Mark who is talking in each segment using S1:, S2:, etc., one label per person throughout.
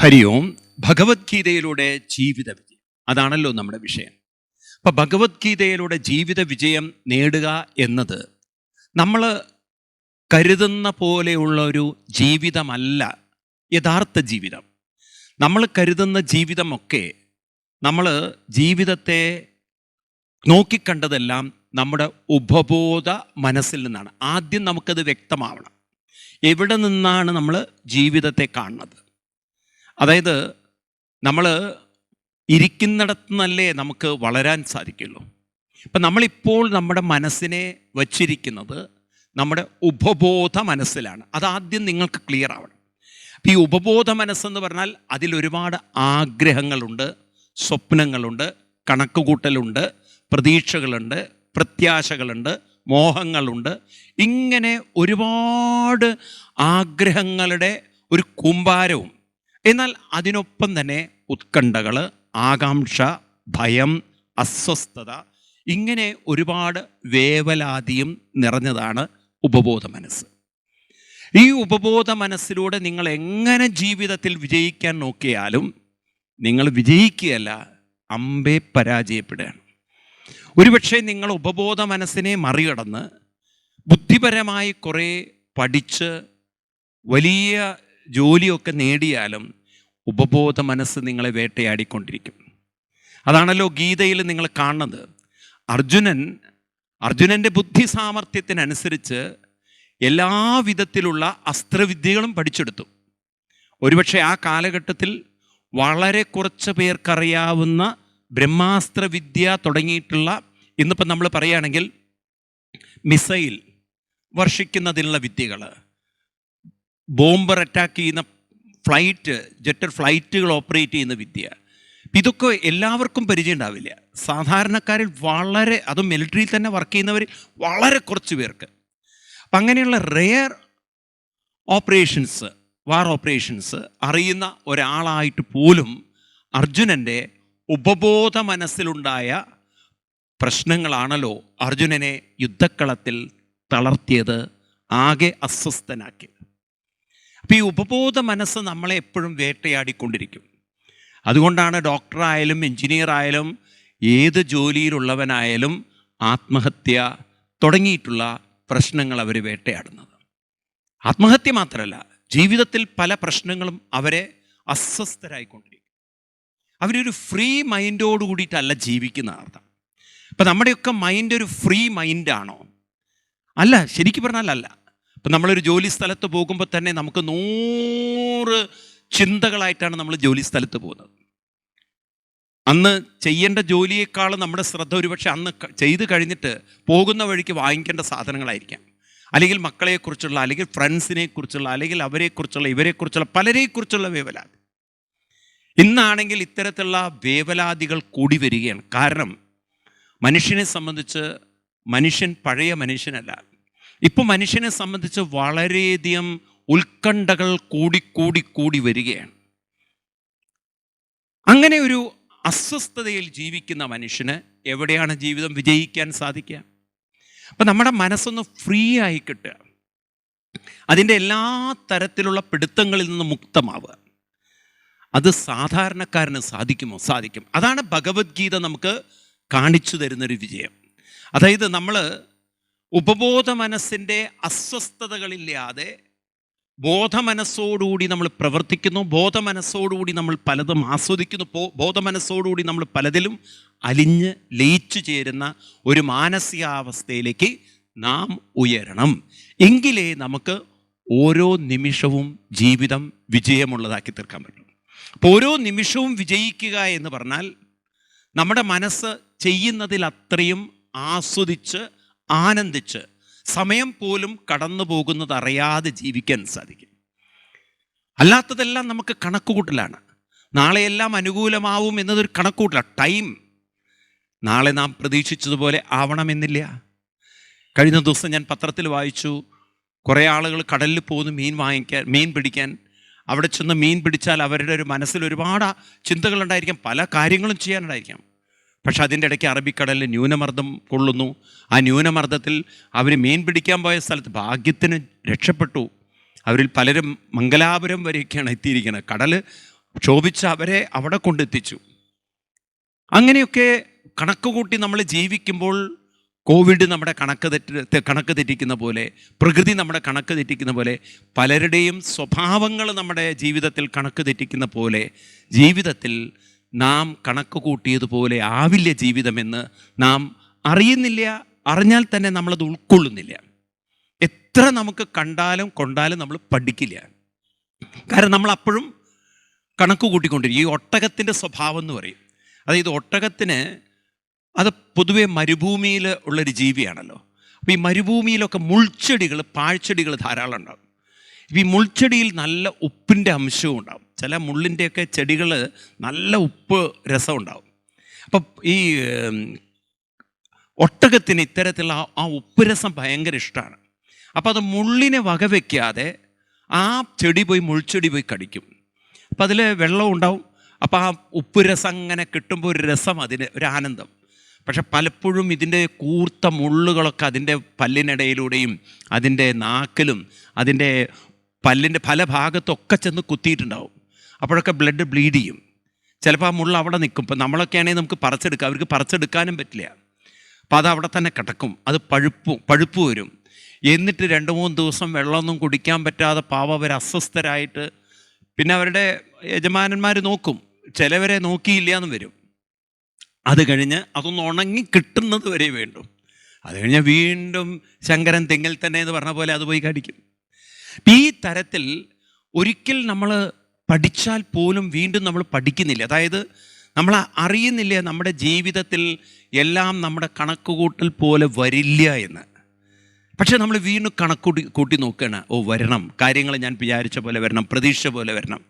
S1: ഹരി ഓം ഭഗവത്ഗീതയിലൂടെ ജീവിത വിജയം അതാണല്ലോ നമ്മുടെ വിഷയം. അപ്പൊ ഭഗവത്ഗീതയിലൂടെ ജീവിത വിജയം നേടുക എന്നത് നമ്മൾ കരുതുന്ന പോലെയുള്ള ഒരു ജീവിതമല്ല യഥാർത്ഥ ജീവിതം. നമ്മൾ കരുതുന്ന ജീവിതമൊക്കെ നമ്മൾ ജീവിതത്തെ നോക്കിക്കണ്ടതെല്ലാം നമ്മുടെ ഉപബോധ മനസ്സിൽ നിന്നാണ്. ആദ്യം നമുക്കത് വ്യക്തമാവണം. എവിടെ നിന്നാണ് നമ്മൾ ജീവിതത്തെ കാണുന്നത്? അതായത് നമ്മൾ ഇരിക്കുന്നിടത്ത് നിന്നല്ലേ നമുക്ക് വളരാൻ സാധിക്കുള്ളൂ. ഇപ്പം നമ്മളിപ്പോൾ നമ്മുടെ മനസ്സിനെ വച്ചിരിക്കുന്നത് നമ്മുടെ ഉപബോധ മനസ്സിലാണ്. അതാദ്യം നിങ്ങൾക്ക് ക്ലിയർ ആവണം. അപ്പം ഈ ഉപബോധ മനസ്സെന്ന് പറഞ്ഞാൽ അതിലൊരുപാട് ആഗ്രഹങ്ങളുണ്ട് സ്വപ്നങ്ങളുണ്ട് കണക്കുകൂട്ടലുണ്ട് പ്രതീക്ഷകളുണ്ട് പ്രത്യാശകളുണ്ട് മോഹങ്ങളുണ്ട്. ഇങ്ങനെ ഒരുപാട് ആഗ്രഹങ്ങളുടെ ഒരു കൂമ്പാരവും എന്നാൽ അതിനൊപ്പം തന്നെ ഉത്കണ്ഠകൾ ആകാംക്ഷ ഭയം അസ്വസ്ഥത ഇങ്ങനെ ഒരുപാട് വേവലാതിയും നിറഞ്ഞതാണ് ഉപബോധ മനസ്സ് ഈ ഉപബോധ മനസ്സിലൂടെ നിങ്ങൾ എങ്ങനെ ജീവിതത്തിൽ വിജയിക്കാൻ നോക്കിയാലും നിങ്ങൾ വിജയിക്കുകയല്ല അമ്പെ പരാജയപ്പെടുകയാണ്. ഒരുപക്ഷെ നിങ്ങൾ ഉപബോധ മനസ്സിനെ മറികടന്ന് ബുദ്ധിപരമായി കുറേ പഠിച്ച് വലിയ ജോലിയൊക്കെ നേടിയാലും ഉപബോധ മനസ്സ് നിങ്ങളെ വേട്ടയാടിക്കൊണ്ടിരിക്കും. അതാണല്ലോ ഗീതയിൽ നിങ്ങൾ കാണുന്നത്. അർജുനൻ അർജുനന്റെ ബുദ്ധി സാമർഥ്യത്തിനനുസരിച്ച് എല്ലാ വിധത്തിലുള്ള അസ്ത്രവിദ്യകളും പഠിച്ചെടുത്തു. ഒരുപക്ഷെ ആ കാലഘട്ടത്തിൽ വളരെ കുറച്ച് പേർക്കറിയാവുന്ന ബ്രഹ്മാസ്ത്രവിദ്യ തുടങ്ങിയിട്ടുള്ള ഇന്നിപ്പം നമ്മൾ പറയുകയാണെങ്കിൽ മിസൈൽ വർഷിക്കുന്നതിനുള്ള വിദ്യകൾ ബോംബർ അറ്റാക്ക് ചെയ്യുന്ന ഫ്ലൈറ്റ് ജെറ്റർ ഫ്ലൈറ്റുകൾ ഓപ്പറേറ്റ് ചെയ്യുന്ന വിദ്യ. ഇതൊക്കെ എല്ലാവർക്കും പരിചയം ഉണ്ടാവില്ല സാധാരണക്കാരിൽ വളരെ അതും മിലിറ്ററിയിൽ തന്നെ വർക്ക് ചെയ്യുന്നവരിൽ വളരെ കുറച്ച് പേർക്ക്. അപ്പം അങ്ങനെയുള്ള റെയർ ഓപ്പറേഷൻസ് വാർ ഓപ്പറേഷൻസ് അറിയുന്ന ഒരാളായിട്ട് പോലും അർജുനന്റെ ഉപബോധ മനസ്സിലുണ്ടായ പ്രശ്നങ്ങളാണല്ലോ അർജുനനെ യുദ്ധക്കളത്തിൽ തളർത്തിയത് ആകെ അസ്വസ്ഥനാക്കിയത്. അപ്പം ഈ ഉപബോധ മനസ്സ് നമ്മളെ എപ്പോഴും വേട്ടയാടിക്കൊണ്ടിരിക്കും. അതുകൊണ്ടാണ് ഡോക്ടറായാലും എഞ്ചിനീയർ ആയാലും ഏത് ജോലിയിലുള്ളവനായാലും ആത്മഹത്യ തുടങ്ങിയിട്ടുള്ള പ്രശ്നങ്ങൾ അവർ വേട്ടയാടുന്നത്. ആത്മഹത്യ മാത്രമല്ല ജീവിതത്തിൽ പല പ്രശ്നങ്ങളും അവരെ അസ്വസ്ഥരായിക്കൊണ്ടിരിക്കും. അവരൊരു ഫ്രീ മൈൻഡോട് കൂടിയിട്ടല്ല ജീവിക്കുന്ന അർത്ഥം. അപ്പം നമ്മുടെയൊക്കെ മൈൻഡ് ഒരു ഫ്രീ മൈൻഡാണോ? അല്ല ശരിക്കും പറഞ്ഞാൽ അല്ല ഇപ്പം നമ്മളൊരു ജോലി സ്ഥലത്ത് പോകുമ്പോൾ തന്നെ നമുക്ക് നൂറ് ചിന്തകളായിട്ടാണ് നമ്മൾ ജോലി സ്ഥലത്ത് പോകുന്നത്. അന്ന് ചെയ്യേണ്ട ജോലിയേക്കാൾ നമ്മുടെ ശ്രദ്ധ ഒരുപക്ഷെ അന്ന് ചെയ്ത് കഴിഞ്ഞിട്ട് പോകുന്ന വഴിക്ക് വാങ്ങിക്കേണ്ട സാധനങ്ങളായിരിക്കാം. അല്ലെങ്കിൽ മക്കളെക്കുറിച്ചുള്ള അല്ലെങ്കിൽ ഫ്രണ്ട്സിനെ കുറിച്ചുള്ള അല്ലെങ്കിൽ അവരെക്കുറിച്ചുള്ള ഇവരെക്കുറിച്ചുള്ള പലരെക്കുറിച്ചുള്ള വേവലാതി. ഇന്നാണെങ്കിൽ ഇത്തരത്തിലുള്ള വേവലാതികൾ കൂടി വരികയാണ്. കാരണം മനുഷ്യനെ സംബന്ധിച്ച് മനുഷ്യൻ പഴയ മനുഷ്യനല്ല. ഇപ്പോൾ മനുഷ്യനെ സംബന്ധിച്ച് വളരെയധികം ഉത്കണ്ഠകൾ കൂടിക്കൂടി കൂടി വരികയാണ്. അങ്ങനെ ഒരു അസ്വസ്ഥതയിൽ ജീവിക്കുന്ന മനുഷ്യന് എവിടെയാണ് ജീവിതം വിജയിക്കാൻ സാധിക്കുക? അപ്പം നമ്മുടെ മനസ്സൊന്ന് ഫ്രീ ആയി കിട്ടുക. അതിന്റെ എല്ലാ തരത്തിലുള്ള പിടുത്തങ്ങളിൽ നിന്ന് മുക്തമാവുക. അത് സാധാരണക്കാരന് സാധിക്കുമോ? സാധിക്കും. അതാണ് ഭഗവത്ഗീത നമുക്ക് കാണിച്ചു തരുന്നൊരു വിജയം. അതായത് നമ്മൾ ഉപബോധ മനസ്സിന്റെ അസ്വസ്ഥതകളില്ലാതെ ബോധമനസ്സോടുകൂടി നമ്മൾ പ്രവർത്തിക്കുന്നു ബോധമനസ്സോടുകൂടി നമ്മൾ പലതും ആസ്വദിക്കുന്നു ബോധമനസ്സോടുകൂടി നമ്മൾ പലതിലും അലിഞ്ഞ് ലയിച്ചു ചേരുന്ന ഒരു മാനസികാവസ്ഥയിലേക്ക് നാം ഉയരണം. എങ്കിലേ നമുക്ക് ഓരോ നിമിഷവും ജീവിതം വിജയമുള്ളതാക്കി തീർക്കാൻ പറ്റും. അപ്പോൾ ഓരോ നിമിഷവും വിജയിക്കുക എന്ന് പറഞ്ഞാൽ നമ്മുടെ മനസ്സ് ചെയ്യുന്നതിൽ അത്രയും ആസ്വദിച്ച് ആനന്ദിച്ച് സമയം പോലും കടന്നു പോകുന്നത് അറിയാതെ ജീവിക്കാൻ സാധിക്കും. അല്ലാത്തതെല്ലാം നമുക്ക് കണക്കുകൂട്ടലാണ്. നാളെയെല്ലാം അനുകൂലമാവും എന്നതൊരു കണക്കുകൂട്ടലാണ് ടൈം. നാളെ നാം പ്രതീക്ഷിച്ചതുപോലെ ആവണമെന്നില്ല. കഴിഞ്ഞ ദിവസം ഞാൻ പത്രത്തിൽ വായിച്ചു കുറേ ആളുകൾ കടലിൽ പോകുന്നു മീൻ വാങ്ങിക്കാൻ മീൻ പിടിക്കാൻ. അവിടെ ചെന്ന് മീൻ പിടിച്ചാൽ അവരുടെ ഒരു മനസ്സിൽ ഒരുപാട് ചിന്തകളുണ്ടായിരിക്കാം പല കാര്യങ്ങളും ചെയ്യാനുണ്ടായിരിക്കാം. പക്ഷെ അതിന്റെ ഇടയ്ക്ക് അറബിക്കടലിൽ ന്യൂനമർദ്ദം കൊള്ളുന്നു. ആ ന്യൂനമർദ്ദത്തിൽ അവർ മീൻ പിടിക്കാൻ പോയ സ്ഥലത്ത് ഭാഗ്യത്തിന് രക്ഷപ്പെട്ടു. അവരിൽ പലരും മംഗലാപുരം വരെയൊക്കെയാണ് എത്തിയിരിക്കുന്നത്. കടൽ ക്ഷോഭിച്ച് അവരെ അവിടെ കൊണ്ടെത്തിച്ചു. അങ്ങനെയൊക്കെ കണക്ക് കൂട്ടി നമ്മൾ ജീവിക്കുമ്പോൾ കോവിഡ് നമ്മുടെ കണക്ക് തെറ്റ് കണക്ക് തെറ്റിക്കുന്ന പോലെ പ്രകൃതി നമ്മുടെ കണക്ക് തെറ്റിക്കുന്ന പോലെ പലരുടെയും സ്വഭാവങ്ങൾ നമ്മുടെ ജീവിതത്തിൽ കണക്ക് തെറ്റിക്കുന്ന പോലെ ജീവിതത്തിൽ നാം കണക്ക് കൂട്ടിയതുപോലെ ആവില്ല ജീവിതമെന്ന് നാം അറിയുന്നില്ല അറിഞ്ഞാൽ തന്നെ നമ്മളത് ഉൾക്കൊള്ളുന്നില്ല. എത്ര നമുക്ക് കണ്ടാലും കൊണ്ടാലും നമ്മൾ പഠിക്കില്ല. കാരണം നമ്മൾ അപ്പോഴും കണക്ക് കൂട്ടിക്കൊണ്ടിരിക്കും. ഈ ഒട്ടകത്തിന്റെ സ്വഭാവം എന്ന് പറയും. അതായത് ഒട്ടകത്തിന് അത് പൊതുവെ മരുഭൂമിയിൽ ഉള്ളൊരു ജീവിയാണല്ലോ. അപ്പോൾ ഈ മരുഭൂമിയിലൊക്കെ മുൾച്ചെടികൾ പാഴ്ച്ചെടികൾ ധാരാളം ഉണ്ടാകും ഈ മുൾച്ചെടിയിൽ നല്ല ഉപ്പിന്റെ അംശവും ഉണ്ടാകും ചില മുള്ളിന്റെയൊക്കെ ചെടികൾ നല്ല ഉപ്പ് രസം ഉണ്ടാവും. അപ്പം ഈ ഒട്ടകത്തിന് ഇത്തരത്തിലുള്ള ആ- ആ ഉപ്പ് രസം ഭയങ്കര ഇഷ്ടമാണ്. അപ്പോൾ അത് മുള്ളിനെ വകവെക്കാതെ ആ ചെടി പോയി മുൾച്ചെടി പോയി കടിക്കും. അപ്പം അതിൽ വെള്ളം ഉണ്ടാവും. അപ്പോൾ ആ ഉപ്പ് രസം അങ്ങനെ കിട്ടുമ്പോൾ ഒരു രസം അതിന് ഒരു ആനന്ദം. പക്ഷെ പലപ്പോഴും ഇതിന്റെ കൂർത്ത മുള്ളുകളൊക്കെ അതിന്റെ പല്ലിനിടയിലൂടെയും അതിന്റെ നാക്കിലും അതിന്റെ പല്ലിന്റെ പല ഭാഗത്തൊക്കെ ചെന്ന് കുത്തിയിട്ടുണ്ടാവും. അപ്പോഴൊക്കെ ബ്ലഡ് ബ്ലീഡ് ചെയ്യും. ചിലപ്പോൾ ആ മുള്ള അവിടെ നിൽക്കും. ഇപ്പം നമ്മളൊക്കെ ആണെങ്കിൽ നമുക്ക് പറിച്ചെടുക്കാം. അവർക്ക് പറിച്ചെടുക്കാനും പറ്റില്ല. അപ്പോൾ അത് അവിടെ തന്നെ കിടക്കും. അത് പഴുപ്പും പഴുപ്പ് വരും. എന്നിട്ട് രണ്ട് മൂന്ന് ദിവസം വെള്ളമൊന്നും കുടിക്കാൻ പറ്റാതെ പാവം അവർ അസ്വസ്ഥരായിട്ട് പിന്നെ അവരുടെ യജമാനന്മാർ നോക്കും. ചിലവരെ നോക്കിയില്ല എന്ന് വരും. അത് കഴിഞ്ഞ് അതൊന്ന് ഉണങ്ങി കിട്ടുന്നത് വരെ വേണ്ടു. അത് കഴിഞ്ഞ് വീണ്ടും ശങ്കരൻ തെങ്ങിൽ തന്നെ എന്ന് പറഞ്ഞ പോലെ അത് പോയി കടിക്കും. ഈ തരത്തിൽ ഒരിക്കൽ നമ്മൾ പഠിച്ചാൽ പോലും വീണ്ടും നമ്മൾ പഠിക്കുന്നില്ല. അതായത് നമ്മൾ അറിയുന്നില്ല നമ്മുടെ ജീവിതത്തിൽ എല്ലാം നമ്മുടെ കണക്കുകൂട്ടൽ പോലെ വരില്ല എന്ന്. പക്ഷേ നമ്മൾ വീണ്ടും കണക്കൂട്ടി കൂട്ടി നോക്കുകയാണ്. ഓ വരണം. കാര്യങ്ങൾ ഞാൻ വിചാരിച്ച പോലെ വരണം. പ്രതീക്ഷ പോലെ വരണം.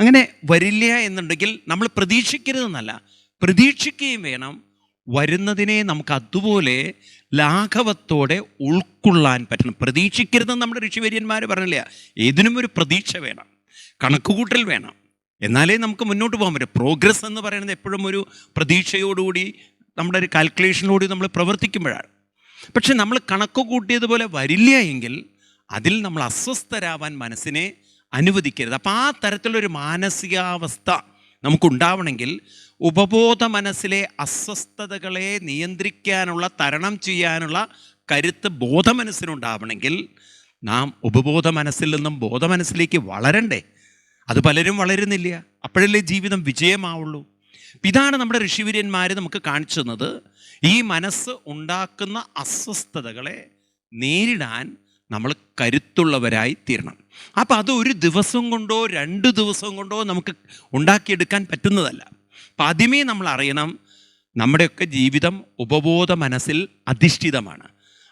S1: അങ്ങനെ വരില്ല എന്നുണ്ടെങ്കിൽ നമ്മൾ പ്രതീക്ഷിക്കരുതെന്നല്ല. പ്രതീക്ഷിക്കുകയും വേണം. വരുന്നതിനെ നമുക്ക് അതുപോലെ ലാഘവത്തോടെ ഉൾക്കൊള്ളാൻ പറ്റണം. പ്രതീക്ഷിക്കരുതെന്ന് നമ്മുടെ ഋഷിവര്യന്മാർ പറഞ്ഞില്ല? ഏതിനും ഒരു പ്രതീക്ഷ വേണം. കണക്കുകൂട്ടൽ വേണം. എന്നാലേ നമുക്ക് മുന്നോട്ട് പോകാൻ പറ്റും. പ്രോഗ്രസ് എന്ന് പറയുന്നത് എപ്പോഴും ഒരു പ്രതീക്ഷയോടുകൂടി നമ്മുടെ ഒരു കാൽക്കുലേഷനോട് നമ്മൾ പ്രവർത്തിക്കുമ്പോഴാണ്. പക്ഷെ നമ്മൾ കണക്ക് കൂട്ടിയതുപോലെ വരില്ല എങ്കിൽ അതിൽ നമ്മൾ അസ്വസ്ഥരാവാൻ മനസ്സിനെ അനുവദിക്കരുത്. അപ്പോൾ ആ തരത്തിലൊരു മാനസികാവസ്ഥ നമുക്കുണ്ടാവണമെങ്കിൽ ഉപബോധ മനസ്സിലെ അസ്വസ്ഥതകളെ നിയന്ത്രിക്കാനുള്ള തരണം ചെയ്യാനുള്ള കരുത്ത് ബോധമനസ്സിനുണ്ടാവണമെങ്കിൽ നാം ഉപബോധ മനസ്സിൽ നിന്നും ബോധമനസ്സിലേക്ക് വളരണ്ടേ. അത് പലരും വളരുന്നില്ല. അപ്പോഴല്ലേ ജീവിതം വിജയമാവുള്ളൂ. ഇതാണ് നമ്മുടെ ഋഷിവര്യന്മാർ നമുക്ക് കാണിച്ചു തന്നത്. ഈ മനസ്സ് ഉണ്ടാക്കുന്ന അസ്വസ്ഥതകളെ നേരിടാൻ നമ്മൾ കരുത്തുള്ളവരായി തീരണം. അപ്പം അത് ഒരു ദിവസം കൊണ്ടോ രണ്ട് ദിവസം കൊണ്ടോ നമുക്ക് ഉണ്ടാക്കിയെടുക്കാൻ പറ്റുന്നതല്ല. അപ്പം ആദ്യമേ നമ്മൾ അറിയണം നമ്മുടെയൊക്കെ ജീവിതം ഉപബോധ മനസ്സിൽ അധിഷ്ഠിതമാണ്.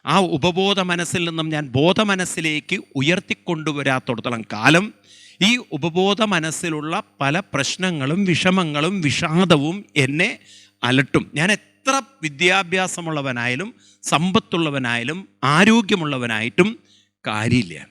S1: ആ ഉപബോധ മനസ്സിൽ നിന്നും ഞാൻ ബോധ മനസ്സിലേക്ക് ഉയർത്തിക്കൊണ്ടുവരാത്തടത്തോളം കാലം ഈ ഉപബോധ മനസ്സിലുള്ള പല പ്രശ്നങ്ങളും വിഷമങ്ങളും വിഷാദവും എന്നെ അലട്ടും. ഞാൻ എത്ര വിദ്യാഭ്യാസമുള്ളവനായാലും സമ്പത്തുള്ളവനായാലും ആരോഗ്യമുള്ളവനായിട്ടും കാര്യമില്ല.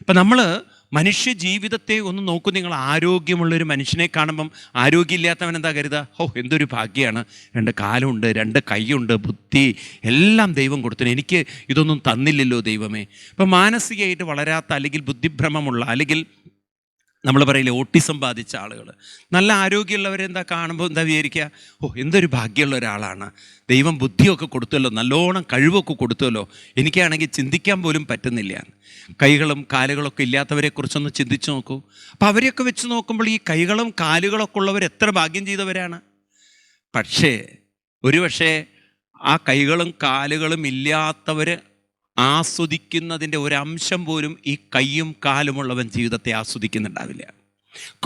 S1: ഇപ്പം നമ്മൾ മനുഷ്യ ജീവിതത്തെ ഒന്ന് നോക്കൂ. നിങ്ങൾ ആരോഗ്യമുള്ളൊരു മനുഷ്യനെ കാണുമ്പം ആരോഗ്യമില്ലാത്തവൻ എന്താ കരുതുക ഓ എന്തൊരു ഭാഗ്യമാണ് രണ്ട് കാലുണ്ട് രണ്ട് കൈയുണ്ട് ബുദ്ധി എല്ലാം ദൈവം കൊടുത്തിന് എനിക്ക് ഇതൊന്നും തന്നില്ലല്ലോ ദൈവമേ. ഇപ്പം മാനസികമായിട്ട് വളരാത്ത അല്ലെങ്കിൽ ബുദ്ധിഭ്രമമുള്ള അല്ലെങ്കിൽ നമ്മൾ പറയില്ലേ ഓട്ടിസം ബാധിച്ച ആളുകൾ നല്ല ആരോഗ്യമുള്ളവരെന്താ കാണുമ്പോൾ എന്താ വിചാരിക്കുക ഓ എന്തൊരു ഭാഗ്യമുള്ള ഒരാളാണ്. ദൈവം ബുദ്ധിയൊക്കെ കൊടുത്തല്ലോ നല്ലോണം കഴിവൊക്കെ കൊടുത്തല്ലോ. എനിക്കാണെങ്കിൽ ചിന്തിക്കാൻ പോലും പറ്റുന്നില്ല. കൈകളും കാലുകളൊക്കെ ഇല്ലാത്തവരെക്കുറിച്ചൊന്ന് ചിന്തിച്ചു നോക്കൂ. അപ്പോൾ അവരെയൊക്കെ വെച്ച് നോക്കുമ്പോൾ ഈ കൈകളും കാലുകളൊക്കെ ഉള്ളവർ എത്ര ഭാഗ്യം ചെയ്തവരാണ്? പക്ഷേ ഒരുപക്ഷെ ആ കൈകളും കാലുകളും ഇല്ലാത്തവർ ആസ്വദിക്കുന്നതിന്റെ ഒരംശം പോലും ഈ കൈയും കാലുമുള്ളവൻ ജീവിതത്തെ ആസ്വദിക്കുന്നുണ്ടാവില്ല.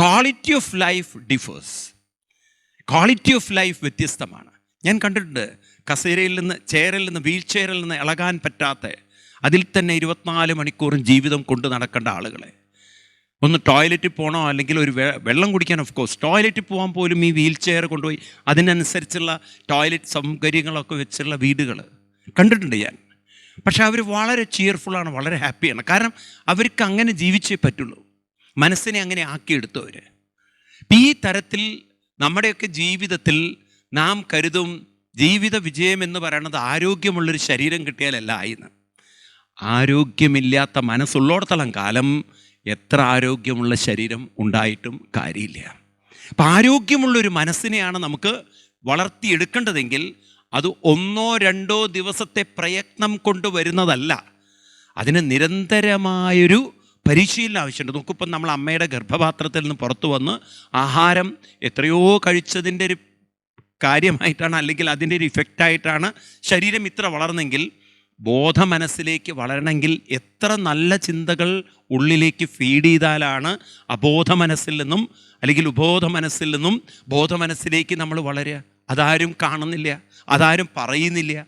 S1: Quality of life differs quality of life വ്യത്യസ്തമാണ്. ഞാൻ കണ്ടിട്ടുണ്ട് കസേരയിൽ നിന്ന് ചെയറിൽ നിന്ന് വീൽ ചെയറിൽ നിന്ന് ഇളകാൻ പറ്റാത്ത അതിൽ തന്നെ ഇരുപത്തിനാല് മണിക്കൂറും ജീവിതം കൊണ്ടു നടക്കേണ്ട ആളുകളെ. ഒന്ന് ടോയ്ലറ്റിൽ പോകണോ അല്ലെങ്കിൽ ഒരു വെള്ളം കുടിക്കാൻ ഓഫ് കോഴ്സ് ടോയ്ലറ്റിൽ പോകാൻ പോലും ഈ വീൽ ചെയർ കൊണ്ടുപോയി അതിനനുസരിച്ചുള്ള ടോയ്ലറ്റ് സൗകര്യങ്ങളൊക്കെ വെച്ചുള്ള വീടുകൾ കണ്ടിട്ടുണ്ട് ഞാൻ. പക്ഷെ അവർ വളരെ ചിയർഫുള്ളാണ് വളരെ ഹാപ്പിയാണ് കാരണം അവർക്ക് അങ്ങനെ ജീവിച്ചേ പറ്റുള്ളൂ. മനസ്സിനെ അങ്ങനെ ആക്കിയെടുത്തവർ ഈ തരത്തിൽ നമ്മുടെയൊക്കെ ജീവിതത്തിൽ നാം കരുതും ജീവിത വിജയം എന്ന് പറയുന്നത് ആരോഗ്യമുള്ളൊരു ശരീരം കിട്ടിയാലല്ല ആയിന്ന്. ആരോഗ്യമില്ലാത്ത മനസ്സുള്ളോടത്തോളം കാലം എത്ര ആരോഗ്യമുള്ള ശരീരം ഉണ്ടായിട്ടും കാര്യമില്ല. അപ്പം ആരോഗ്യമുള്ളൊരു മനസ്സിനെയാണ് നമുക്ക് വളർത്തിയെടുക്കേണ്ടതെങ്കിൽ അത് ഒന്നോ രണ്ടോ ദിവസത്തെ പ്രയത്നം കൊണ്ട് വരുന്നതല്ല. അതിന് നിരന്തരമായൊരു പരിശീലനം ആവശ്യമുണ്ട്. നോക്കിപ്പം നമ്മൾ അമ്മയുടെ ഗർഭപാത്രത്തിൽ നിന്ന് പുറത്തു വന്ന് ആഹാരം എത്രയോ കഴിച്ചതിന്റെ ഒരു കാര്യമായിട്ടാണ് അല്ലെങ്കിൽ അതിന്റെ ഒരു ഇഫക്റ്റായിട്ടാണ് ശരീരം ഇത്ര വളർന്നെങ്കിൽ ബോധ മനസ്സിലേക്ക് വളരണമെങ്കിൽ എത്ര നല്ല ചിന്തകൾ ഉള്ളിലേക്ക് ഫീഡ് ചെയ്താലാണ് അബോധ മനസ്സിൽ നിന്നും അല്ലെങ്കിൽ ഉബോധ മനസ്സിൽ നിന്നും ബോധ മനസ്സിലേക്ക് നമ്മൾ വളരുക. അതാരും കാണുന്നില്ല അതാരും പറയുന്നില്ല.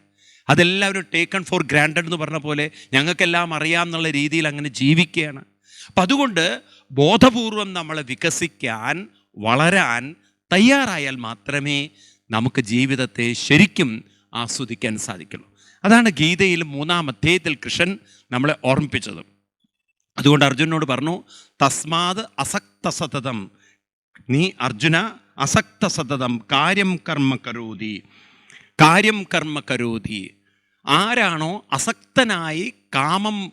S1: അതെല്ലാവരും ടേക്കൺ ഫോർ ഗ്രാൻഡഡ് എന്ന് പറഞ്ഞ പോലെ ഞങ്ങൾക്കെല്ലാം അറിയാം എന്നുള്ള രീതിയിൽ അങ്ങനെ ജീവിക്കുകയാണ്. അപ്പം അതുകൊണ്ട് ബോധപൂർവം നമ്മളെ വികസിക്കാൻ വളരാൻ തയ്യാറായാൽ മാത്രമേ നമുക്ക് ജീവിതത്തെ ശരിക്കും ആസ്വദിക്കാൻ സാധിക്കുള്ളൂ. അതാണ് ഗീതയിൽ മൂന്നാം അധ്യായത്തിൽ കൃഷ്ണൻ നമ്മളെ ഓർമ്മിപ്പിച്ചത്. അതുകൊണ്ട് അർജുനോട് പറഞ്ഞു തസ്മാത് അസക്ത സതതം നീ അർജുന അസക്ത സതതം കാര്യം കർമ്മ കരോതി കാര്യം കർമ്മ കരോതി. ആരാണോ അസക്തനായി കാമം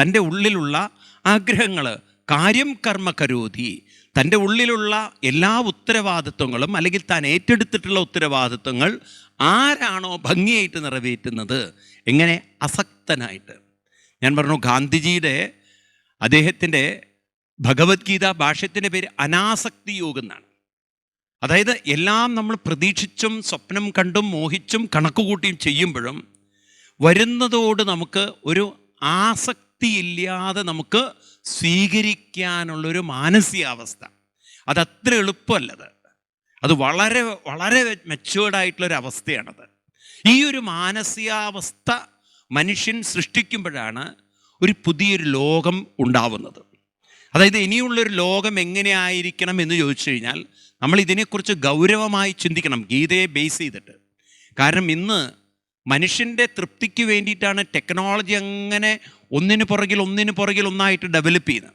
S1: തന്റെ ഉള്ളിലുള്ള ആഗ്രഹങ്ങൾ കാര്യം കർമ്മ കരോതി തന്റെ ഉള്ളിലുള്ള എല്ലാ ഉത്തരവാദിത്വങ്ങളും അല്ലെങ്കിൽ താൻ ഏറ്റെടുത്തിട്ടുള്ള ഉത്തരവാദിത്വങ്ങൾ ആരാണോ ഭംഗിയായിട്ട് നിറവേറ്റുന്നത്? എങ്ങനെ? അസക്തനായിട്ട്. ഞാൻ പറഞ്ഞു ഗാന്ധിജിയുടെ അദ്ദേഹത്തിന്റെ ഭഗവത്ഗീത ഭാഷ്യത്തിന്റെ പേര് അനാസക്തി യോഗം എന്നാണ്. അതായത് എല്ലാം നമ്മൾ പ്രതീക്ഷിച്ചും സ്വപ്നം കണ്ടും മോഹിച്ചും കണക്കുകൂട്ടിയും ചെയ്യുമ്പോഴും വരുന്നതോട് നമുക്ക് ഒരു ആസക്തിയില്ലാതെ നമുക്ക് സ്വീകരിക്കാനുള്ളൊരു മാനസികാവസ്ഥ. അതത്ര എളുപ്പമല്ലത്. അത് വളരെ വളരെ മെച്ചുവേർഡായിട്ടുള്ളൊരു അവസ്ഥയാണത്. ഈ ഒരു മാനസികാവസ്ഥ മനുഷ്യൻ സൃഷ്ടിക്കുമ്പോഴാണ് ഒരു പുതിയൊരു ലോകം ഉണ്ടാവുന്നത്. അതായത് ഇനിയുള്ളൊരു ലോകം എങ്ങനെയായിരിക്കണം എന്ന് ചോദിച്ചു കഴിഞ്ഞാൽ നമ്മൾ ഇതിനെക്കുറിച്ച് ഗൗരവമായി ചിന്തിക്കണം. ഗീതയെ ബേസ് ചെയ്തിട്ട്. കാരണം ഇന്ന് മനുഷ്യന്റെ തൃപ്തിക്ക് വേണ്ടിയിട്ടാണ് ടെക്നോളജി അങ്ങനെ ഒന്നിന് പുറകിൽ ഒന്നിന് പുറകിൽ ഒന്നായിട്ട് ഡെവലപ്പ് ചെയ്യുന്നത്.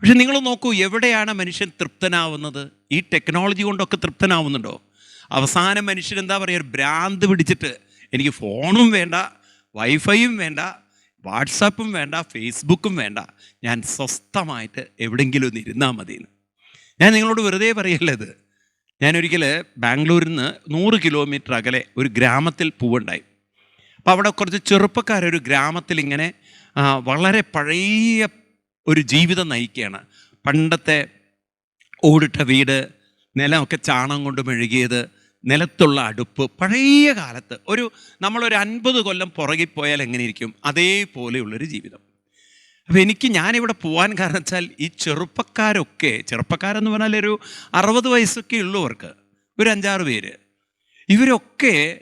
S1: പക്ഷെ നിങ്ങൾ നോക്കൂ എവിടെയാണ് മനുഷ്യൻ തൃപ്തനാവുന്നത്? ഈ ടെക്നോളജി കൊണ്ടൊക്കെ തൃപ്തനാവുന്നുണ്ടോ? അവസാനം മനുഷ്യൻ എന്താ പറയുക? ഒരു ഭ്രാന്ത് പിടിച്ചിട്ട് എനിക്ക് ഫോണും വേണ്ട വൈഫൈയും വേണ്ട വാട്സാപ്പും വേണ്ട ഫേസ്ബുക്കും വേണ്ട. ഞാൻ സ്വസ്ഥമായിട്ട് എവിടെയെങ്കിലും ഒന്ന് ഇരുന്നാൽ മതിയെന്ന്. ഞാൻ നിങ്ങളോട് വെറുതെ പറയല്ലത് ഞാനൊരിക്കൽ ബാംഗ്ലൂരിൽ നിന്ന് നൂറ് കിലോമീറ്റർ അകലെ ഒരു ഗ്രാമത്തിൽ പൂവുണ്ടായി. അപ്പോൾ അവിടെ കുറച്ച് ചെറുപ്പക്കാരൊരു ഗ്രാമത്തിൽ ഇങ്ങനെ വളരെ പഴയ ഒരു ജീവിതം നയിക്കുകയാണ്. പണ്ടത്തെ ഓടിട്ട വീട് നിലമൊക്കെ ചാണം കൊണ്ട് മെഴുകിയത് നിലത്തുള്ള അടുപ്പ് പഴയ കാലത്ത് ഒരു നമ്മളൊരു അൻപത് കൊല്ലം പുറകിൽ പോയാൽ എങ്ങനെയിരിക്കും അതേപോലെയുള്ളൊരു ജീവിതം. അപ്പോൾ എനിക്ക് ഞാനിവിടെ പോകാൻ കാരണം വെച്ചാൽ ഈ ചെറുപ്പക്കാരൊക്കെ ചെറുപ്പക്കാരെന്ന് പറഞ്ഞാൽ ഒരു അറുപത് വയസ്സൊക്കെ ഉള്ളവർക്ക് ഒരു അഞ്ചാറ് പേര്. ഇവരൊക്കെ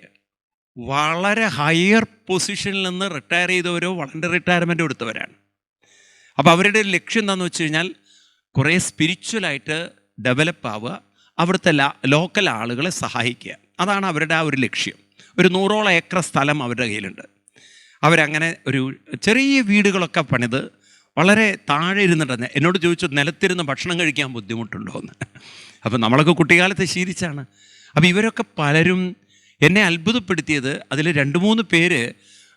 S1: വളരെ ഹയർ പൊസിഷനിൽ നിന്ന് റിട്ടയർ ചെയ്തവരോ വളരെ റിട്ടയർമെന്റ് എടുത്തവരാണ് അപ്പോൾ അവരുടെ ലക്ഷ്യം എന്താണെന്ന് വെച്ച് കഴിഞ്ഞാൽ കുറേ സ്പിരിച്വലായിട്ട് ഡെവലപ്പ് ആവുക അവിടുത്തെ ലോക്കൽ ആളുകളെ സഹായിക്കുക. അതാണ് അവരുടെ ആ ഒരു ലക്ഷ്യം. ഒരു നൂറോളം ഏക്കർ സ്ഥലം അവരുടെ കയ്യിലുണ്ട്. അവരങ്ങനെ ഒരു ചെറിയ വീടുകളൊക്കെ പണിത് വളരെ താഴെ ഇരുന്നിട്ടാണ് എന്നോട് ചോദിച്ചു നിലത്തിരുന്ന് ഭക്ഷണം കഴിക്കാൻ ബുദ്ധിമുട്ടുണ്ടോ? എന്ന്. അപ്പം നമ്മളൊക്കെ കുട്ടിക്കാലത്ത് ശീലിച്ചാണ്. അപ്പോൾ ഇവരൊക്കെ പലരും എന്നെ അത്ഭുതപ്പെടുത്തിയത് അതിൽ രണ്ട് മൂന്ന് പേര്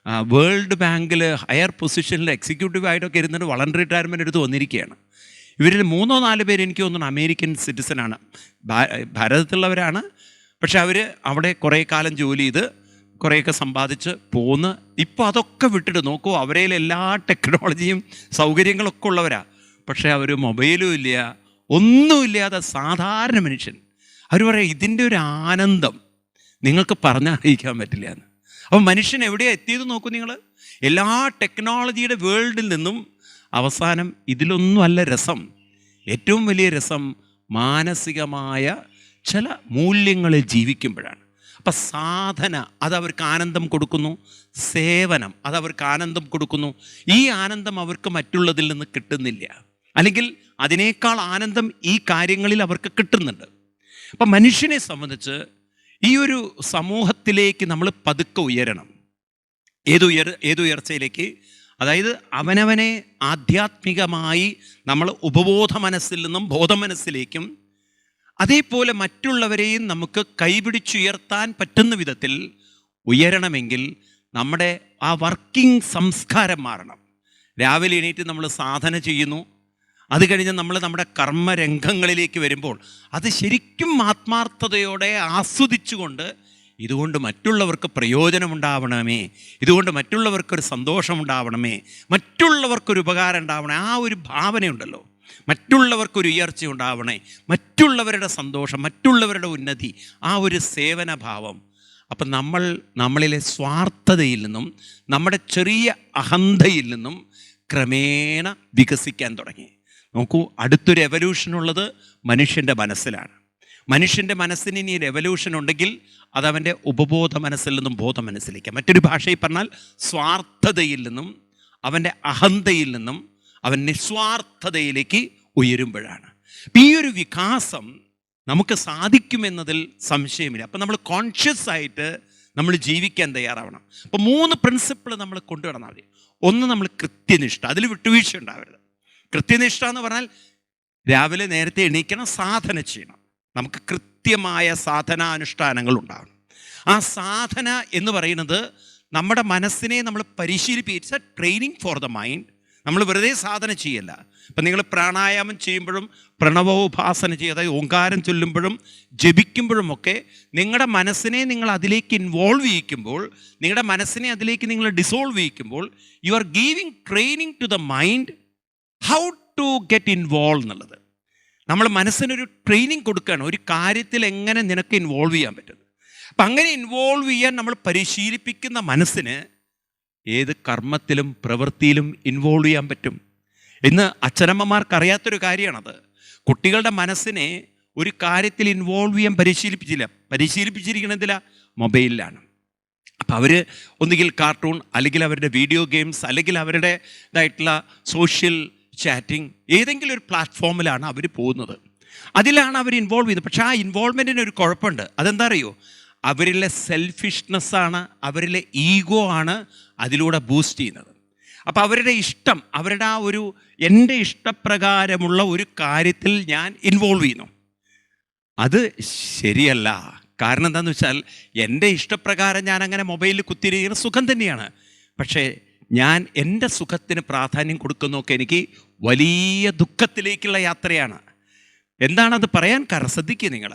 S1: വേൾഡ് ബാങ്കിൽ ഹയർ പൊസിഷനിൽ എക്സിക്യൂട്ടീവ് ആയിട്ടൊക്കെ ഇരുന്നിട്ട് വളണ്ടറി റിട്ടയർമെന്റ് എടുത്ത് വന്നിരിക്കുകയാണ് ഇവരിൽ മൂന്നോ നാല് പേര് എനിക്ക് തോന്നുന്നു അമേരിക്കൻ സിറ്റിസനാണ് ഭാരതത്തിലുള്ളവരാണ്. പക്ഷെ അവർ അവിടെ കുറേ കാലം ജോലി ചെയ്ത് കുറേയൊക്കെ സമ്പാദിച്ച് പോന്ന്. ഇപ്പോൾ അതൊക്കെ വിട്ടിട്ട് നോക്കൂ അവരേൽ എല്ലാ ടെക്നോളജിയും സൗകര്യങ്ങളൊക്കെ ഉള്ളവരാ. പക്ഷേ അവർ മൊബൈലും ഇല്ല ഒന്നുമില്ലാതെ സാധാരണ മനുഷ്യൻ. അവർ പറയാം ഇതിന്റെ ഒരു ആനന്ദം നിങ്ങൾക്ക് പറഞ്ഞറിയിക്കാൻ പറ്റില്ല എന്ന്. അപ്പം മനുഷ്യൻ എവിടെയാണ് എത്തിയത് നോക്കൂ നിങ്ങൾ എല്ലാ ടെക്നോളജിയുടെ വേൾഡിൽ നിന്നും അവസാനം ഇതിലൊന്നുമല്ല രസം. ഏറ്റവും വലിയ രസം മാനസികമായ ചില മൂല്യങ്ങളിൽ ജീവിക്കുമ്പോഴാണ്. അപ്പം സാധന അതവർക്ക് ആനന്ദം കൊടുക്കുന്നു. സേവനം അതവർക്ക് ആനന്ദം കൊടുക്കുന്നു. ഈ ആനന്ദം അവർക്ക് മറ്റുള്ളതിൽ നിന്ന് കിട്ടുന്നില്ല. അല്ലെങ്കിൽ അതിനേക്കാൾ ആനന്ദം ഈ കാര്യങ്ങളിൽ അവർക്ക് കിട്ടുന്നുണ്ട്. അപ്പം മനുഷ്യനെ സംബന്ധിച്ച് ഈ ഒരു സമൂഹത്തിലേക്ക് നമ്മൾ പതുക്കെ ഉയരണം. ഏതുയർ ഏതുയർച്ചയിലേക്ക് അതായത് അവനവനെ ആധ്യാത്മികമായി നമ്മൾ ഉപബോധ മനസ്സിൽ നിന്നും ബോധമനസ്സിലേക്കും അതേപോലെ മറ്റുള്ളവരെയും നമുക്ക് കൈപിടിച്ചുയർത്താൻ പറ്റുന്ന വിധത്തിൽ ഉയരണമെങ്കിൽ നമ്മുടെ ആ വർക്കിംഗ് സംസ്കാരം മാറണം. രാവിലെ എണീറ്റ് നമ്മൾ സാധന ചെയ്യുന്നു. അത് കഴിഞ്ഞ് നമ്മൾ നമ്മുടെ കർമ്മരംഗങ്ങളിലേക്ക് വരുമ്പോൾ അത് ശരിക്കും ആത്മാർത്ഥതയോടെ ആസ്വദിച്ചുകൊണ്ട് ഇതുകൊണ്ട് മറ്റുള്ളവർക്ക് പ്രയോജനമുണ്ടാവണമേ ഇതുകൊണ്ട് മറ്റുള്ളവർക്കൊരു സന്തോഷമുണ്ടാവണമേ മറ്റുള്ളവർക്കൊരു ഉപകാരം ഉണ്ടാവണേ ആ ഒരു ഭാവനയുണ്ടല്ലോ. മറ്റുള്ളവർക്കൊരു ഉയർച്ച ഉണ്ടാവണേ മറ്റുള്ളവരുടെ സന്തോഷം മറ്റുള്ളവരുടെ ഉന്നതി ആ ഒരു സേവനഭാവം. അപ്പം നമ്മൾ നമ്മളിലെ സ്വാർത്ഥതയിൽ നിന്നും നമ്മുടെ ചെറിയ അഹന്തയിൽ നിന്നും ക്രമേണ വികസിക്കാൻ തുടങ്ങി. നോക്കൂ അടുത്തൊരു എവല്യൂഷൻ ഉള്ളത് മനുഷ്യന്റെ മനസ്സിലാണ്. മനുഷ്യന്റെ മനസ്സിന് ഇനി റെവല്യൂഷൻ ഉണ്ടെങ്കിൽ അത് അവന്റെ ഉപബോധ മനസ്സിൽ നിന്നും ബോധ മനസ്സിലേക്ക്. മറ്റൊരു ഭാഷയിൽ പറഞ്ഞാൽ സ്വാർത്ഥതയിൽ നിന്നും അവന്റെ അഹന്തയിൽ നിന്നും അവൻ നിസ്വാർത്ഥതയിലേക്ക് ഉയരുമ്പോഴാണ്. ഈ ഒരു വികാസം നമുക്ക് സാധിക്കുമെന്നതിൽ സംശയമില്ല. അപ്പം നമ്മൾ കോൺഷ്യസ് ആയിട്ട് നമ്മൾ ജീവിക്കാൻ തയ്യാറാവണം. അപ്പം മൂന്ന് പ്രിൻസിപ്പിൾ നമ്മൾ കൊണ്ടുവരണം മതി. ഒന്ന് നമ്മൾ കൃത്യനിഷ്ഠ. അതിൽ വിട്ടുവീഴ്ച ഉണ്ടാവരുത്. കൃത്യനിഷ്ഠ എന്ന് പറഞ്ഞാൽ രാവിലെ നേരത്തെ എണീക്കണം സാധന ചെയ്യണം. നമുക്ക് കൃത്യമായ സാധനാനുഷ്ഠാനങ്ങൾ ഉണ്ടാവണം. ആ സാധന എന്ന് പറയുന്നത് നമ്മുടെ മനസ്സിനെ നമ്മൾ പരിശീലിപ്പിച്ച ട്രെയിനിങ് ഫോർ ദ മൈൻഡ് നമ്മൾ വെറുതെ സാധന ചെയ്യല്ല. ഇപ്പം നിങ്ങൾ പ്രാണായാമം ചെയ്യുമ്പോഴും പ്രണവോപാസന ചെയ്യുക അതായത് ഓങ്കാരം ചൊല്ലുമ്പോഴും ജപിക്കുമ്പോഴുമൊക്കെ നിങ്ങളുടെ മനസ്സിനെ നിങ്ങൾ അതിലേക്ക് ഇൻവോൾവ് ചെയ്യിക്കുമ്പോൾ നിങ്ങളുടെ മനസ്സിനെ അതിലേക്ക് നിങ്ങൾ dissolve ചെയ്യിക്കുമ്പോൾ you are giving training to the mind how to get involve എന്നുള്ളത്. നമ്മൾ മനസ്സിനൊരു ട്രെയിനിങ് കൊടുക്കുകയാണ് ഒരു കാര്യത്തിൽ എങ്ങനെ നിനക്ക് ഇൻവോൾവ് ചെയ്യാൻ പറ്റും അപ്പം അങ്ങനെ ഇൻവോൾവ് ചെയ്യാൻ നമ്മൾ പരിശീലിപ്പിക്കുന്ന മനസ്സിന് ഏത് കർമ്മത്തിലും പ്രവൃത്തിയിലും ഇൻവോൾവ് ചെയ്യാൻ പറ്റും. ഇന്ന് അച്ഛനമ്മമാർക്ക് അറിയാത്തൊരു കാര്യമാണത് കുട്ടികളുടെ മനസ്സിനെ ഒരു കാര്യത്തിൽ ഇൻവോൾവ് ചെയ്യാൻ പരിശീലിപ്പിച്ചില്ല. പരിശീലിപ്പിച്ചിരിക്കണതില്ല മൊബൈലിലാണ്. അപ്പം അവർ ഒന്നുകിൽ കാർട്ടൂൺ അല്ലെങ്കിൽ അവരുടെ വീഡിയോ ഗെയിംസ് അല്ലെങ്കിൽ അവരുടെ ഇതായിട്ടുള്ള സോഷ്യൽ ചാറ്റിംഗ് ഏതെങ്കിലും ഒരു പ്ലാറ്റ്ഫോമിലാണ് അവർ പോകുന്നത്. അതിലാണ് അവർ ഇൻവോൾവ് ചെയ്യുന്നത്. പക്ഷേ ആ ഇൻവോൾവ്മെന്റിന് ഒരു കുഴപ്പമുണ്ട്. അതെന്താ അറിയോ? അവരിലെ സെൽഫിഷ്നെസ്സാണ് അവരിലെ ഈഗോ ആണ് അതിലൂടെ ബൂസ്റ്റ് ചെയ്യുന്നത്. അപ്പോൾ അവരുടെ ഇഷ്ടം അവരുടെ ആ ഒരു എന്റെ ഇഷ്ടപ്രകാരമുള്ള ഒരു കാര്യത്തിൽ ഞാൻ ഇൻവോൾവ് ചെയ്യുന്നു. അത് ശരിയല്ല. കാരണം എന്താണെന്ന് വെച്ചാൽ എന്റെ ഇഷ്ടപ്രകാരം ഞാൻ അങ്ങനെ മൊബൈലിൽ കുത്തിരിക്കുന്ന സുഖം തന്നെയാണ്. പക്ഷേ ഞാൻ എന്റെ സുഖത്തിന് പ്രാധാന്യം കൊടുക്കുന്നൊക്കെ എനിക്ക് വലിയ ദുഃഖത്തിലേക്കുള്ള യാത്രയാണ്. എന്താണത് പറയാൻ കാരണം? ശ്രദ്ധിക്കുക നിങ്ങൾ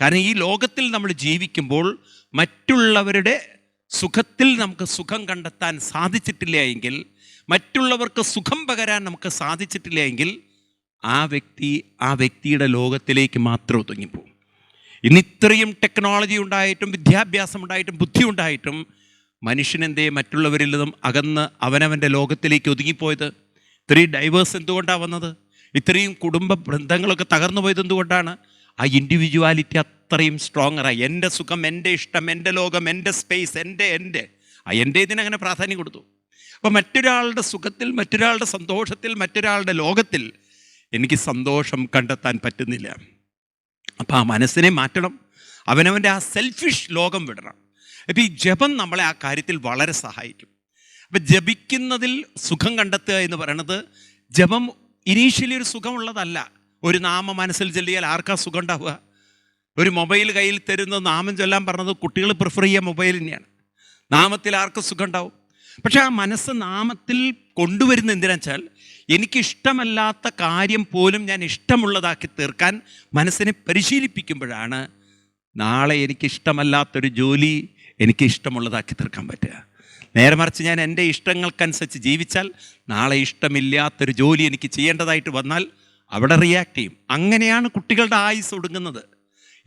S1: കാരണം ഈ ലോകത്തിൽ നമ്മൾ ജീവിക്കുമ്പോൾ മറ്റുള്ളവരുടെ സുഖത്തിൽ നമുക്ക് സുഖം കണ്ടെത്താൻ സാധിച്ചിട്ടില്ല എങ്കിൽ മറ്റുള്ളവർക്ക് സുഖം പകരാൻ നമുക്ക് സാധിച്ചിട്ടില്ല എങ്കിൽ ആ വ്യക്തി ആ വ്യക്തിയുടെ ലോകത്തിലേക്ക് മാത്രം ഒതുങ്ങിപ്പോകും. ഇന്ന് ഇത്രയും ടെക്നോളജി ഉണ്ടായിട്ടും വിദ്യാഭ്യാസം ഉണ്ടായിട്ടും ബുദ്ധി ഉണ്ടായിട്ടും മനുഷ്യനെന്തേ മറ്റുള്ളവരിൽ നിന്നും അകന്ന് അവനവന്റെ ലോകത്തിലേക്ക് ഒതുങ്ങിപ്പോയത്? ഇത്രയും ഡൈവേഴ്സ് എന്തുകൊണ്ടാണ് വന്നത്? ഇത്രയും കുടുംബ ബന്ധങ്ങളൊക്കെ തകർന്നു പോയത് എന്തുകൊണ്ടാണ്? ആ ഇൻഡിവിജ്വാലിറ്റി അത്രയും സ്ട്രോങ്ങറായി എന്റെ സുഖം എന്റെ ഇഷ്ടം എന്റെ ലോകം എന്റെ സ്പേസ് എന്റെ എന്റെ. ആ എന്റെ ഇതിനങ്ങനെ പ്രാധാന്യം കൊടുത്തു. അപ്പോൾ മറ്റൊരാളുടെ സുഖത്തിൽ മറ്റൊരാളുടെ സന്തോഷത്തിൽ മറ്റൊരാളുടെ ലോകത്തിൽ എനിക്ക് സന്തോഷം കണ്ടെത്താൻ പറ്റുന്നില്ല. അപ്പോൾ ആ മനസ്സിനെ മാറ്റണം. അവനവന്റെ ആ സെൽഫിഷ് ലോകം വിടണം. അപ്പോൾ ഈ ജപം നമ്മളെ ആ കാര്യത്തിൽ വളരെ സഹായിക്കും. അപ്പം ജപിക്കുന്നതിൽ സുഖം കണ്ടെത്തുക എന്ന് പറയുന്നത് ജപം ഇനീഷ്യലി ഒരു സുഖമുള്ളതല്ല. ഒരു നാമം മനസ്സിൽ ചൊല്ലിയാൽ ആർക്കാ സുഖം ഉണ്ടാവുക ഒരു മൊബൈൽ കയ്യിൽ തരുന്ന നാമം ചൊല്ലാൻ പറഞ്ഞത് കുട്ടികൾ പ്രിഫർ ചെയ്യുക മൊബൈൽ തന്നെയാണ്. നാമത്തിൽ ആർക്ക് സുഖം ഉണ്ടാവും പക്ഷെ ആ മനസ്സ് നാമത്തിൽ കൊണ്ടുവരുന്ന എന്തിനാ വെച്ചാൽ എനിക്കിഷ്ടമല്ലാത്ത കാര്യം പോലും ഞാൻ ഇഷ്ടമുള്ളതാക്കി തീർക്കാൻ മനസ്സിനെ പരിശീലിപ്പിക്കുമ്പോഴാണ് നാളെ എനിക്കിഷ്ടമല്ലാത്തൊരു ജോലി എനിക്ക് ഇഷ്ടമുള്ളതാക്കി തീർക്കാൻ പറ്റുക. നേരെ മറിച്ച് ഞാൻ എന്റെ ഇഷ്ടങ്ങൾക്കനുസരിച്ച് ജീവിച്ചാൽ നാളെ ഇഷ്ടമില്ലാത്തൊരു ജോലി എനിക്ക് ചെയ്യേണ്ടതായിട്ട് വന്നാൽ അവിടെ റിയാക്ട് ചെയ്യും. അങ്ങനെയാണ് കുട്ടികളുടെ ആയുസ് ഒടുങ്ങുന്നത്.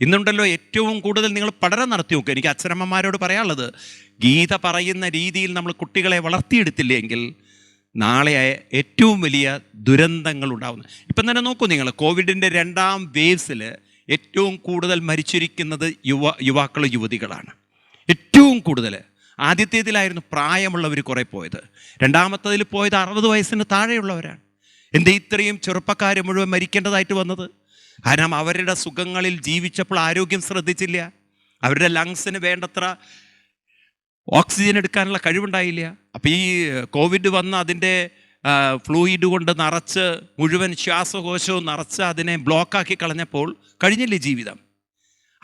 S1: ഇന്നുണ്ടല്ലോ ഏറ്റവും കൂടുതൽ നിങ്ങൾ പഠനം നടത്തി നോക്കുക എനിക്ക് അച്ഛനമ്മമാരോട് പറയാനുള്ളത് ഗീത പറയുന്ന രീതിയിൽ നമ്മൾ കുട്ടികളെ വളർത്തിയെടുത്തില്ലെങ്കിൽ നാളെ ഏറ്റവും വലിയ ദുരന്തങ്ങൾ ഉണ്ടാകുന്നു ഇപ്പം തന്നെ നോക്കൂ നിങ്ങൾ കോവിഡിന്റെ രണ്ടാം വേവ്സിൽ ഏറ്റവും കൂടുതൽ മരിച്ചിരിക്കുന്നത് യുവ യുവാക്കൾ യുവതികളാണ്. ഏറ്റവും കൂടുതൽ. ആദ്യത്തേതിലായിരുന്നു പ്രായമുള്ളവർ കുറേ പോയത്. രണ്ടാമത്തതിൽ പോയത് അറുപത് വയസ്സിന് താഴെയുള്ളവരാണ്. എന്താ ഇത്രയും ചെറുപ്പക്കാർ മുഴുവൻ മരിക്കേണ്ടതായിട്ട് വന്നത്? കാരണം അവരുടെ സുഖങ്ങളിൽ ജീവിച്ചപ്പോൾ ആരോഗ്യം ശ്രദ്ധിച്ചില്ല. അവരുടെ ലങ്സിന് വേണ്ടത്ര ഓക്സിജൻ എടുക്കാനുള്ള കഴിവുണ്ടായില്ല. അപ്പോൾ ഈ കോവിഡ് വന്ന അതിന്റെ ഫ്ലൂയിഡ് കൊണ്ട് നിറച്ച് മുഴുവൻ ശ്വാസകോശവും നിറച്ച് അതിനെ ബ്ലോക്കാക്കി കളഞ്ഞപ്പോൾ കഴിഞ്ഞില്ലേ ജീവിതം?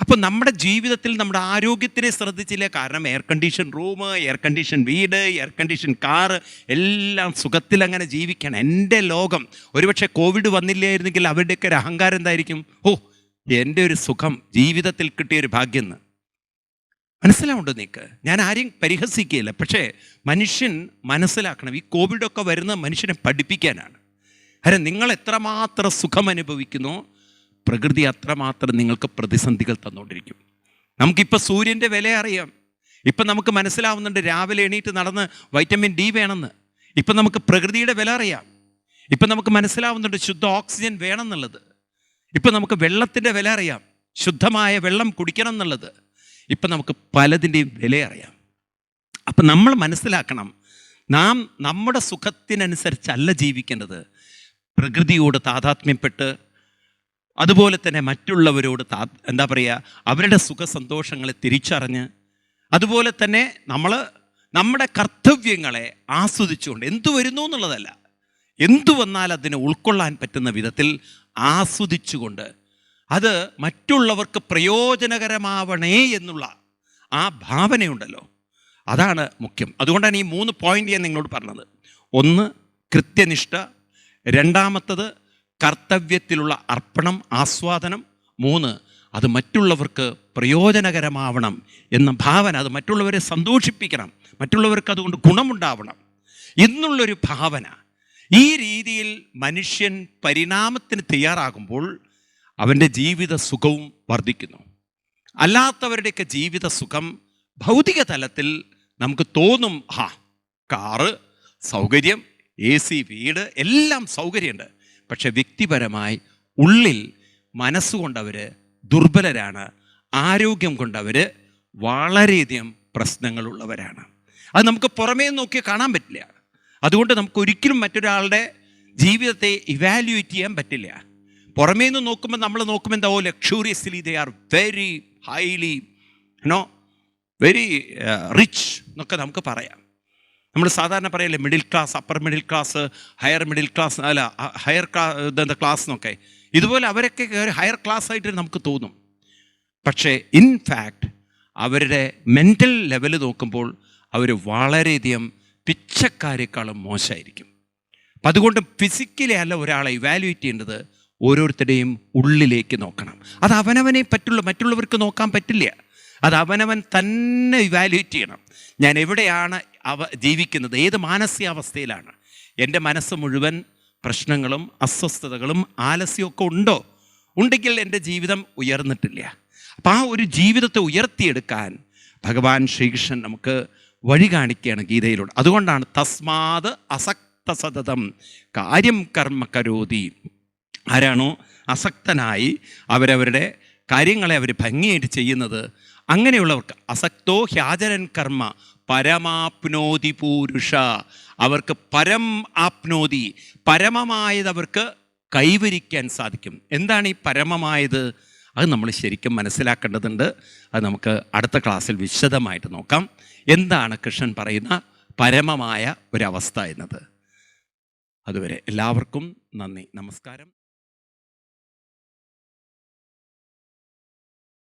S1: അപ്പം നമ്മുടെ ജീവിതത്തിൽ നമ്മുടെ ആരോഗ്യത്തിനെ ശ്രദ്ധിച്ചില്ല? കാരണം air condition room air condition വീട് എയർ കണ്ടീഷൻ കാറ് എല്ലാം സുഖത്തിൽ അങ്ങനെ ജീവിക്കണം. എന്റെ ലോകം ഒരുപക്ഷെ കോവിഡ് വന്നില്ലായിരുന്നെങ്കിൽ അവരുടെയൊക്കെ ഒരു അഹങ്കാരം എന്തായിരിക്കും? ഓ എന്റെ ഒരു സുഖം ജീവിതത്തിൽ കിട്ടിയ ഒരു ഭാഗ്യം എന്ന്. മനസ്സിലാവുണ്ടോ നിങ്ങൾക്ക് ഞാൻ ആരെയും പരിഹസിക്കുകയില്ല. പക്ഷേ മനുഷ്യൻ മനസ്സിലാക്കണം ഈ കോവിഡൊക്കെ വരുന്ന മനുഷ്യനെ പഠിപ്പിക്കാനാണ്. അരെ നിങ്ങൾ എത്രമാത്രം സുഖം അനുഭവിക്കുന്നോ പ്രകൃതി അത്രമാത്രം നിങ്ങൾക്ക് പ്രതിസന്ധികൾ തന്നുകൊണ്ടിരിക്കും. നമുക്കിപ്പോൾ സൂര്യന്റെ വില അറിയാം. ഇപ്പം നമുക്ക് മനസ്സിലാവുന്നുണ്ട് രാവിലെ എണീറ്റ് നടന്ന് വൈറ്റമിൻ ഡി വേണമെന്ന്. ഇപ്പം നമുക്ക് പ്രകൃതിയുടെ വില അറിയാം. ഇപ്പം നമുക്ക് മനസ്സിലാവുന്നുണ്ട് ശുദ്ധ ഓക്സിജൻ വേണം എന്നുള്ളത് ഇപ്പം നമുക്ക് വെള്ളത്തിന്റെ വില അറിയാം. ശുദ്ധമായ വെള്ളം കുടിക്കണം എന്നുള്ളത്. ഇപ്പം നമുക്ക് പലതിന്റെയും വില അറിയാം. അപ്പം നമ്മൾ മനസ്സിലാക്കണം നാം നമ്മുടെ സുഖത്തിനനുസരിച്ചല്ല ജീവിക്കേണ്ടത്. പ്രകൃതിയോട് താതാത്മ്യപ്പെട്ട് അതുപോലെ തന്നെ മറ്റുള്ളവരോട് താ എന്താ പറയുക അവരുടെ സുഖസന്തോഷങ്ങളെ തിരിച്ചറിഞ്ഞ് അതുപോലെ തന്നെ നമ്മൾ നമ്മുടെ കർത്തവ്യങ്ങളെ ആസ്വദിച്ചുകൊണ്ട് എന്തു വരുന്നു എന്നുള്ളതല്ല എന്തു വന്നാൽ അതിനെ ഉൾക്കൊള്ളാൻ പറ്റുന്ന വിധത്തിൽ ആസ്വദിച്ചുകൊണ്ട് അത് മറ്റുള്ളവർക്ക് പ്രയോജനകരമാവണേ എന്നുള്ള ആ ഭാവനയുണ്ടല്ലോ. അതാണ് മുഖ്യം. അതുകൊണ്ടാണ് ഈ മൂന്ന് പോയിന്റ് ഞാൻ നിങ്ങളോട് പറഞ്ഞത്. ഒന്ന് കൃത്യനിഷ്ഠ. രണ്ടാമത്തത് കർത്തവ്യത്തിലുള്ള അർപ്പണം ആസ്വാദനം. മൂന്ന് അത് മറ്റുള്ളവർക്ക് പ്രയോജനകരമാവണം എന്ന ഭാവന അത് മറ്റുള്ളവരെ സന്തോഷിപ്പിക്കണം. മറ്റുള്ളവർക്ക് അതുകൊണ്ട് ഗുണമുണ്ടാവണം. എന്നുള്ളൊരു ഭാവന ഈ രീതിയിൽ മനുഷ്യൻ പരിണാമത്തിന് തയ്യാറാകുമ്പോൾ അവന്റെ ജീവിത സുഖവും വർദ്ധിക്കുന്നു. അല്ലാത്തവരുടെയൊക്കെ ജീവിത സുഖം ഭൗതിക തലത്തിൽ നമുക്ക് തോന്നും ഹാ കാറ് സൗകര്യം എ സി വീട് എല്ലാം സൗകര്യമുണ്ട്. പക്ഷെ വ്യക്തിപരമായി ഉള്ളിൽ മനസ്സുകൊണ്ടവർ ദുർബലരാണ് ആരോഗ്യം കൊണ്ടവർ വളരെയധികം പ്രശ്നങ്ങളുള്ളവരാണ്. അത് നമുക്ക് പുറമേ നോക്കി കാണാൻ പറ്റില്ല. അതുകൊണ്ട് നമുക്ക് ഒരിക്കലും മറ്റൊരാളുടെ ജീവിതത്തെ ഇവാലുവേറ്റ് ചെയ്യാൻ പറ്റില്ല. പുറമേ നിന്ന് നോക്കുമ്പോൾ നമ്മൾ നോക്കുമ്പോൾ എന്താ ഓ luxuriously they are very highly no very rich എന്നൊക്കെ നമുക്ക് പറയാം. നമ്മൾ സാധാരണ പറയല്ലേ middle class upper middle class higher middle class അല്ല ഹയർ എന്താ ക്ലാസ് എന്നൊക്കെ. ഇതുപോലെ അവരൊക്കെ ഒരു ഹയർ ക്ലാസ് ആയിട്ട് നമുക്ക് തോന്നും. പക്ഷേ ഇൻ അവരുടെ മെന്റൽ ലെവൽ നോക്കുമ്പോൾ അവർ വളരെയധികം പിച്ചക്കാരെക്കാളും മോശമായിരിക്കും അപ്പം അതുകൊണ്ട് ഫിസിക്കലി അല്ല ഒരാളെ ഇവാലുവേറ്റ് ചെയ്യേണ്ടത് ഓരോരുത്തരുടെയും ഉള്ളിലേക്ക് നോക്കണം. അത് അവനവനെ പറ്റുള്ള മറ്റുള്ളവർക്ക് നോക്കാൻ പറ്റില്ല. അത് അവനവൻ തന്നെ ഇവാലുവേറ്റ് ചെയ്യണം. ഞാൻ എവിടെയാണ് അവ ജീവിക്കുന്നത്? ഏത് മാനസികാവസ്ഥയിലാണ്? എന്റെ മനസ്സ് മുഴുവൻ പ്രശ്നങ്ങളും അസ്വസ്ഥതകളും ആലസ്യമൊക്കെ ഉണ്ടോ? ഉണ്ടെങ്കിൽ എന്റെ ജീവിതം ഉയർന്നിട്ടില്ല. അപ്പം ആ ഒരു ജീവിതത്തെ ഉയർത്തിയെടുക്കാൻ ഭഗവാൻ ശ്രീകൃഷ്ണൻ നമുക്ക് വഴി കാണിക്കുകയാണ് ഗീതയിലൂടെ. അതുകൊണ്ടാണ് തസ്മാത് അസക്ത സതതം കാര്യം കർമ്മ കരോതി. ആരാണോ അസക്തനായി അവരവരുടെ കാര്യങ്ങളെ അവർ ഭംഗിയായിട്ട് ചെയ്യുന്നത് അങ്ങനെയുള്ളവർക്ക് അസക്തോ ഹ്യാചരൻ കർമ്മ പരമാപ്നോതി പൂരുഷ. അവർക്ക് പരം ആപ്നോതി പരമമായത് അവർക്ക് കൈവരിക്കാൻ സാധിക്കും. എന്താണ് ഈ പരമമായത്? അത് നമ്മൾ ശരിക്കും മനസ്സിലാക്കേണ്ടതുണ്ട്. അത് നമുക്ക് അടുത്ത ക്ലാസ്സിൽ വിശദമായിട്ട് നോക്കാം. എന്താണ് കൃഷ്ണൻ പറയുന്ന പരമമായ ഒരവസ്ഥ എന്നത്? അതുവരെ എല്ലാവർക്കും നന്ദി. നമസ്കാരം.